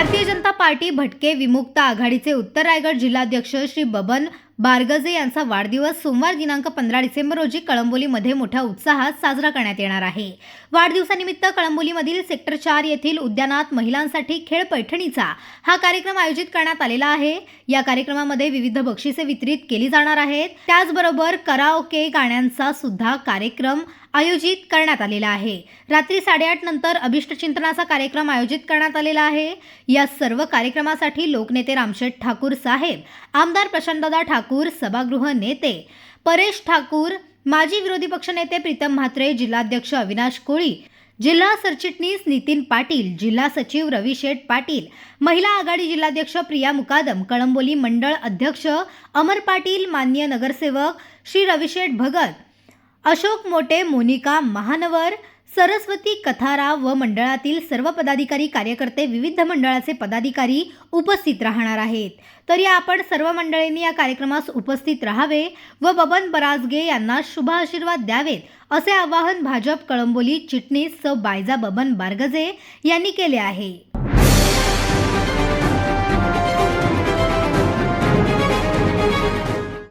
Bharatiya Janata party भटके विमुक्त आघाडीचे उत्तर रायगड जिल्हाध्यक्ष श्री बबन बारगजे यांचा वाढदिवस सोमवार दिनांक पंधरा डिसेंबर रोजी कळंबोलीमध्ये मोठ्या उत्साहात साजरा करण्यात येणार आहे. वाढदिवसानिमित्त कळंबोलीमधील सेक्टर चार येथील उद्यानात महिलांसाठी खेळ पैठणीचा हा कार्यक्रम आयोजित करण्यात आलेला आहे. या कार्यक्रमामध्ये विविध बक्षिसे वितरित केली जाणार आहेत. त्याचबरोबर कराओके गाण्यांचा सुद्धा कार्यक्रम आयोजित करण्यात आलेला आहे. रात्री साडेआठ नंतर अभिष्ट चिंतनाचा कार्यक्रम आयोजित करण्यात आलेला आहे. या सर्व कार्यक्रमासाठी लोकनेते रामशेठ ठाकूर साहेब आमदार प्रशांतदादा ठाकूर सभागृह नेते. परेश ठाकूर माजी विरोधी पक्षनेते प्रीतम म्हात्रे जिल्हाध्यक्ष अविनाश कोळी जिल्हा सरचिटणीस नितीन पाटील जिल्हा सचिव रवी शेठ पाटील महिला आघाडी जिल्हाध्यक्ष प्रिया मुकादम कळंबोली मंडळ अध्यक्ष अमर पाटील मान्य नगरसेवक श्री रविशेठ भगत अशोक मोटे मोनिका महानवर सरस्वती कथाराव व मंडळातील सर्व पदाधिकारी कार्यकर्ते विविध मंडळाचे पदाधिकारी उपस्थित राहणार आहेत. तरी आपण सर्व मंडळींनी या कार्यक्रमास उपस्थित राहावे व बबन बराजगे यांना शुभ आशीर्वाद द्यावेत असे आवाहन भाजप कळंबोली चिटणीस स बायजा बबन बारगजे यांनी केले आहे.